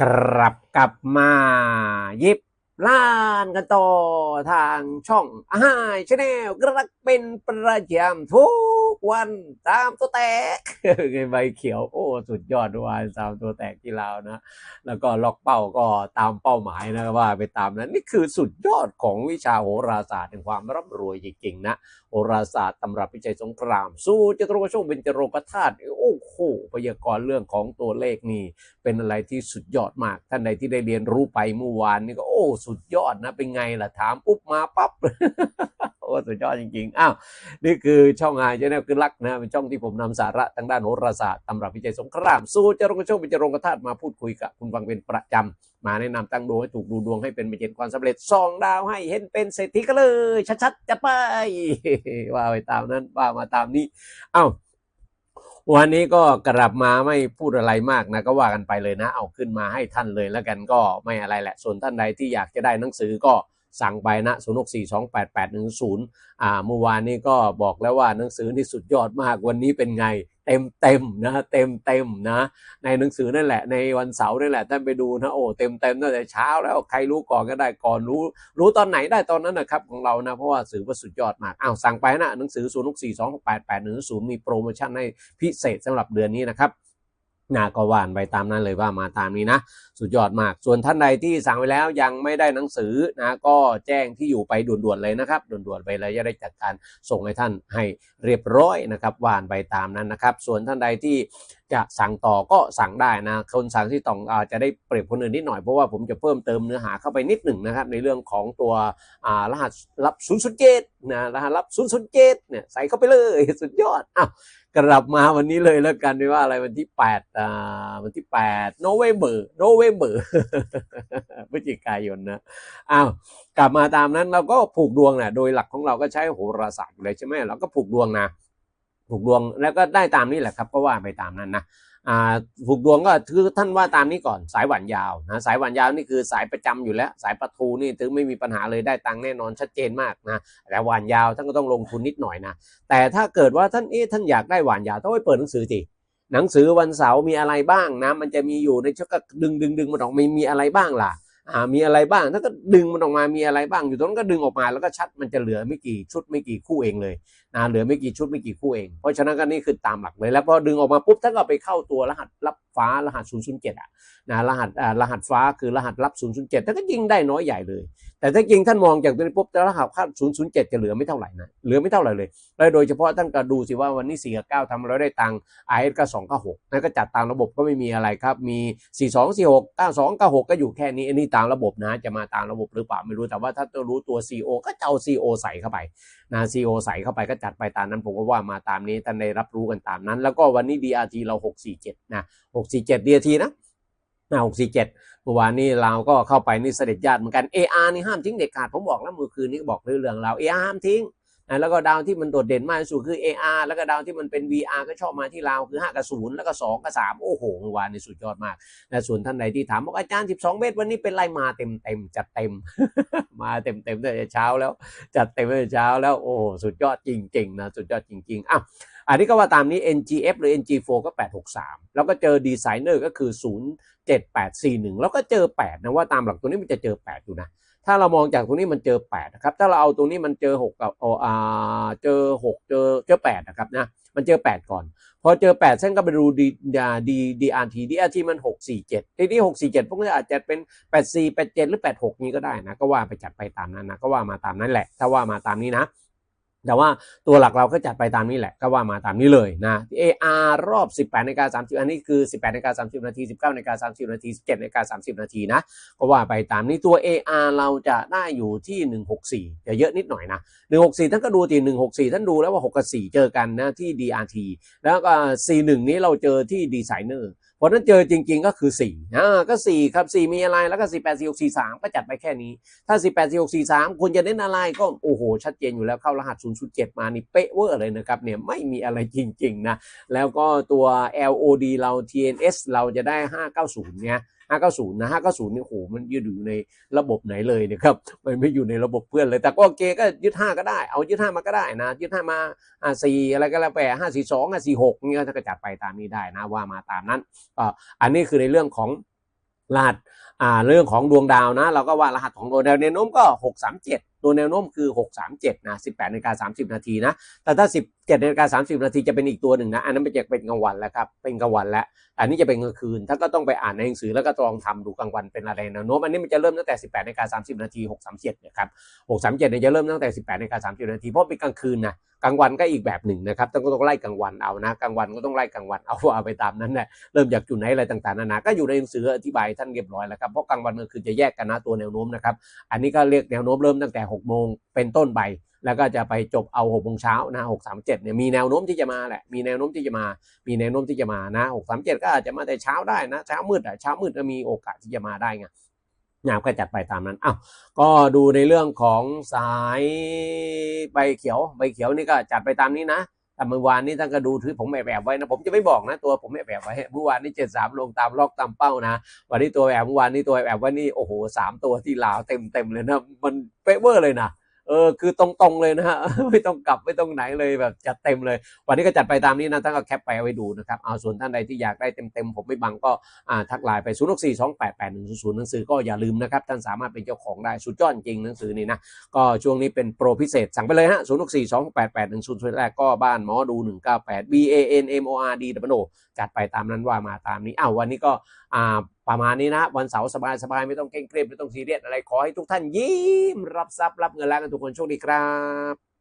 กลับกลับมายิบล้านกันต่อทางช่องอาหารชาแนลกระเป็นประจำทุก วันตามตัวแตกไงใบเขียวโอ้สุดยอดด้วยตามตัวแตกที่เราวนะ แล้วก็ล็อกเป้าก็ตามเป้าหมายนะว่าไปตามนั้นนี่คือสุดยอดของวิชาโหราศาสตร์แห่งความร่ำรวยจริงๆนะโหราศาสตร์ตำรับวิจัยสงคราม สู้จตุรโชคเป็นจโรกธาตุโอ้โหพยากรณ์เรื่องของตัวเลขนี่ เป็นอะไรที่สุดยอดมากท่านใดที่ได้เรียนรู้ไปเมื่อวานนี่ก็โอ้สุดยอดนะเป็นไงล่ะถามปุ๊บมาปั๊บ โอ้สุดยอดจริงๆ อ้าว นี่คือช่องงานชแนลคือรักนะเป็นช่องที่ผมนำสาระทางด้านโหราศาสตร์ตำรับวิจัยสงคราม สู้จตุรโชคเป็นจโรกธาตุมาพูดคุยกับคุณฟังเป็นประจำมาแนะนำตั้งดวงให้ถูกดูดวงให้เป็นไปเจนความสำเร็จสองดาวให้เห็นเป็นเศรษฐีก็เลย ชัดๆจะไปว่าไปตามนั้นว่ามาตามนี้อ้าวันนี้ก็กลับมาไม่พูดอะไรมากนะก็ว่ากันไปเลยนะ เอาขึ้นมาให้ท่านเลยแล้วกันก็ไม่อะไรแหละ ส่วนท่านใดที่อยากจะได้หนังสือก็ สั่งไปนะ0 6 4 2 8 8 1 0อ่าเมื่อวานนี้ก็บอกแล้วว่าหนังสือนี่สุดยอดมากวันนี้เป็นไงเต็มเต็มนะเต็มเต็มนะ ในหนังสือนั่นแหละ ในวันเสาร์นั่นแหละท่านไปดูนะโอ้เต็มเต็มตั้งแต่เช้าแล้วใครรู้ก่อนก็ได้ก่อนรู้ รู้ตอนไหนได้ตอนนั้นนะครับของเรานะเพราะว่าสื่อว่าสุดยอดมากอ้าวสั่งไปนะหนังสือ0 6 4 2 6 8 8 1 0มีโปรโมชั่นให้พิเศษสำหรับเดือนนี้นะครับ นาก็ว่านไปตามนั้นเลยว่ามาตามนี้นะ สุดยอดมาก ส่วนท่านใดที่สั่งไปแล้วยังไม่ได้หนังสือนะก็แจ้งที่อยู่ไปด่วนๆเลยนะครับด่วนๆไปเลยจะได้จัดการส่งให้ท่านให้เรียบร้อยนะครับว่านไปตามนั้นนะครับ ส่วนท่านใดที่ จะสั่งต่อก็สั่งได้นะคนสั่งที่ต้องอาจะได้เปรียบคนอื่นนิดหน่อยเพราะว่าผมจะเพิ่มเติมเนื้อหาเข้าไปนิดหนึ่งนะครับในเรื่องของตัวรหัสลับ007นะรหัสลับ007เนี่ยใส่เข้าไปเลยสุดยอดอ้าวกลับมาวันนี้เลยแล้วกันไม่ว่าอะไรวันที่8อ่าวันที่8โนเวม ber โนเวม ber พฤศจิกายนนะอ้าวกลับมาตามนั้นเราก็ผูกดวงนะโดยหลักของเราก็ใช้โหราศาสตร์เลยใช่ไหมเราก็ผูกดวงนะ ผูกดวงแล้วก็ได้ตามนี้แหละครับ ก็ว่าไปตามนั้นนะอ่าผูกดวงก็คือท่านว่าตามนี้ก่อนสายหวานยาวนะสายหวานยาวนี่คือสายประจำอยู่แล้ว สายประทูนี่ถึงไม่มีปัญหาเลยได้ตังแน่นอนชัดเจนมากนะแต่หวานยาวท่านก็ต้องลงทุนนิดหน่อยนะแต่ถ้าเกิดว่าท่านเอ๊ะท่านอยากได้หวานยาวต้องไปเปิดหนังสือสิหนังสือวันเสาร์มีอะไรบ้างนะมันจะมีอยู่ในช่วงก็ดึงดึงดึงมันออกมีมีอะไรบ้างล่ะ อ่ามีอะไรบ้างถ้าก็ดึงมันออกมามีอะไรบ้าง อยู่ตรงนั้นก็ดึงออกมาแล้วก็ชัดมันจะเหลือไม่กี่ชุดไม่กี่คู่เองเลยนะเหลือไม่กี่ชุดไม่กี่คู่เอง เพราะฉะนั้นก็นี่คือตามหลักเลยแล้วพอดึงออกมาปุ๊บท่านก็ไปเข้าตัวรหัสรับฟ้ารหัส 007อะนะรหัสอ่ารหัสฟ้าคือรหัสรับ 007ท่านก็ยิงได้น้อยใหญ่เลยแต่ถ้าจริงท่านมองจากตัวนี้ปุ๊บแต่รหัสค่า007 จะเหลือไม่เท่าไหร่นะเหลือไม่เท่าไหร่เลย แล้วโดยเฉพาะท่านก็ดูสิว่าวันนี้4กับ9ทำแล้วได้ตังค์ IS ก็2ก็6นั่นก็จัดตามระบบก็ไม่มีอะไรครับ มี 4 2 4 6 9 2 9 6ก็อยู่แค่นี้อันนี้ตามระบบนะ จะมาตามระบบหรือเปล่าไม่รู้แต่ว่าถ้าต้องรู้ตัว CO ก็จะเอา CO ใส่เข้าไปนะ CO ใส่เข้าไปก็จัดไปตามนั้นผมก็ว่ามาตามนี้ท่านได้รับรู้กันตามนั้น แล้วก็วันนี้ DRT เรา 647นะ647 DRT นะ นะ647เมื่อวานนี้เราก็เข้าไปนี่เสด็จญาติเหมือนกัน AR นี่ห้ามทิ้งเด็ดขาดผมบอกแล้วเมื่อคืนนี้บอกเรื่องเรา AR ห้ามทิ้งนะแล้วก็ดาวที่มันโดดเด่นมากที่สุดคือ AR แล้วก็ดาวที่มันเป็น VR ก็ชอบมาที่เราคือ5กับ0แล้วก็2กับ3โอ้โหเมื่อวานนี่สุดยอดมากนะส่วนท่านใดที่ถามบอกอาจารย์ 12 เมตรวันนี้เป็นไรมาเต็มเต็มๆจัดเต็ม มาเต็มเต็มตั้งแต่เช้าแล้ว จัดเต็มตั้งแต่เช้าแล้วโอ้สุดยอดจริงๆนะสุดยอดจริงๆอะ อันนี้ก็ว่าตามนี้ NGF หรือ NG4 ก็ 863 แล้วก็เจอดีไซเนอร์ก็คือ 07841 แล้วก็เจอ 8 นะว่าตามหลักตัวนี้มันจะเจอ 8 อยู่นะ ถ้าเรามองจากตรงนี้มันเจอ 8 นะครับ ถ้าเราเอาตรงนี้มันเจอ 6 กับเอาอ่าเจอ 6 เจอเจอ 8 นะครับนะ มันเจอ 8 ก่อน พอเจอ 8 เส้นก็ไปดูดีดีดีอาร์ทีดีอาร์ทีมัน 647 ทีนี้ 647 พวกนี้อาจจะเป็น 84 87 หรือ 86 นี้ก็ได้นะ ก็ว่าไปจัดไปตามนั้นนะ ก็ว่ามาตามนั้นแหละ ถ้าว่ามาตามนี้นะ แต่ว่าตัวหลักเราก็จัดไปตามนี้แหละ ก็ว่ามาตามนี้เลยนะ AR รอบ 18นาฬิกา30 อันนี้คือ 18นาฬิกา30 นาที 19นาฬิกา30 นาที 17นาฬิกา30 นาทีนะ ก็ว่าไปตามนี้ตัว AR เราจะได้อยู่ที่ 164 จะเยอะนิดหน่อยนะ 164 ท่านก็ดูที่164 ท่านดูแล้วว่า6กับ4เจอกันนะที่ DRT แล้วก็41นี้เราเจอที่ Designer เพราะนั้นเจอจริง ๆ ก็คือ4อ่าก็ 4 ครับ 4 มีอะไรแล้วก็ 48 4 6 4 3 ก็จัดไปแค่นี้ ถ้า 4 8 4 6 4 3 คุณจะเน้นอะไรก็โอ้โห ชัดเจนอยู่แล้วเข้ารหัส 007 มานี่เป๊ะเวอร์เลยนะครับเนี่ยไม่มีอะไรจริง ๆ นะ แล้วก็ตัว LOD เรา TNS เราจะได้ 590 เนี่ย 590 นะ 590นี่โอ้โหมันยืดอยู่ในระบบไหนเลยเนะครับมันไม่อยู่ในระบบเพื่อนเลย แต่ก็โอเคก็ยึด 5 ก็ได้ เอายึด 5 มาก็ได้นะยึด 5 มาอ่า4อะไรก็แล้วแต่5 4 2 5 4 6นี่ก็จะจัดไปตามนี้ได้นะว่ามาตามนั้นอ่าอันนี้คือในเรื่องของรหัสอ่าเรื่องของดวงดาวนะ เราก็ว่ารหัสของตัวแนวโน้มก็ 637 ตัวแนวโน้มคือ 637 นะ 18นาฬิกา30 นาทีนะ แต่ถ้า 17นาฬิกา30 นาทีจะเป็นอีกตัวหนึ่งนะ อันนั้นเป็นจะเป็นกลางวันแล้วครับ เป็นกลางวันแล้ว อันนี้จะเป็นกลางคืน ถ้าก็ต้องไปอ่านในหนังสือแล้วก็ลองทำดูกลางวันเป็นอะไรแนวโน้ม อันนี้มันจะเริ่มตั้งแต่ 18นาฬิกา30 นาที 637นี่ยครับ637เนี่ยจะเริ่มตั้งแต่ 18นาฬิกา30 นาที เพราะเป็นกลางคืนนะ กลางวันก็อีกแบบหนึ่งนะครับ ต้องก็ต้องไล่กลางวันเอานะ กลางวันก็ต้องไล่กลางวันเอาเอาไปตามนั้นแหละ เริ่มจากจุดไหนอะไรต่างๆนานา ก็อยู่ในหนังสืออธิบายท่านเรียบร้อยแล้วครับเพราะกลางวันกลางคืนจะแยกกันนะตัวแนวโน้มนะครับ อันนี้ก็เรียกแนวโน้มเริ่มตั้งแต่6โมงเป็นต้นไปแล้วก็จะไปจบเอา6โมงเช้านะ6 3 7เจ็ดเนี่ยมีแนวโน้มที่จะมาแหละมีแนวโน้มที่จะมา มีแนวโน้มที่จะมานะ6 3 7ก็อาจจะมาแต่เช้าได้นะเช้ามืดอะเช้ามืดก็มีโอกาสที่จะมาได้ไงงามก็จัดไปตามนั้นอ้าวก็ดูในเรื่องของสายใบเขียวใบเขียวนี่ก็จัดไปตามนี้นะ แต่เมื่อวานนี้ท่านก็ดูถือผมแอบแอบไว้นะผมจะไม่บอกนะตัวผมแอบแอบไว้เมื่อวานนี้เจ็ดสามลงตามล็อกตามเป้านะ วันนี้ตัวแอบเมื่อวานนี้ตัวแอบไว้นี่โอ้โหสามตัวที่ลาวเต็มเต็มเลยนะ มันเป๊ะเวอร์เลยนะ เออคือตรงๆเลยนะฮะไม่ต้องกลับไม่ต้องไหนเลยแบบจัดเต็มเลย วันนี้ก็จัดไปตามนี้นะท่านก็แคปไปไว้ดูนะครับเอาส่วนท่านใดที่อยากได้เต็มๆผมไม่บังก็อ่าทักไลน์ไป0 6 4 2 8 8 1 0 0หนังสือก็อย่าลืมนะครับท่านสามารถเป็นเจ้าของได้สุดยอดจริงหนังสือนี่นะก็ช่วงนี้เป็นโปรพิเศษสั่งไปเลยฮะ0 6 4 2 8 8 1 0 0แรกก็บ้านหมอดู 198 B A N M O R D W จัดไปตามนั้นว่ามาตามนี้อ้าววันนี้ก็อ่า ประมาณนี้นะวันเสาร์สบายสบายไม่ต้องเคร่งเครียดไม่ต้องซีเรียสอะไรขอให้ทุกท่านยิ้มรับทรัพย์รับเงินแล้วกันทุกคนโชคดีครับ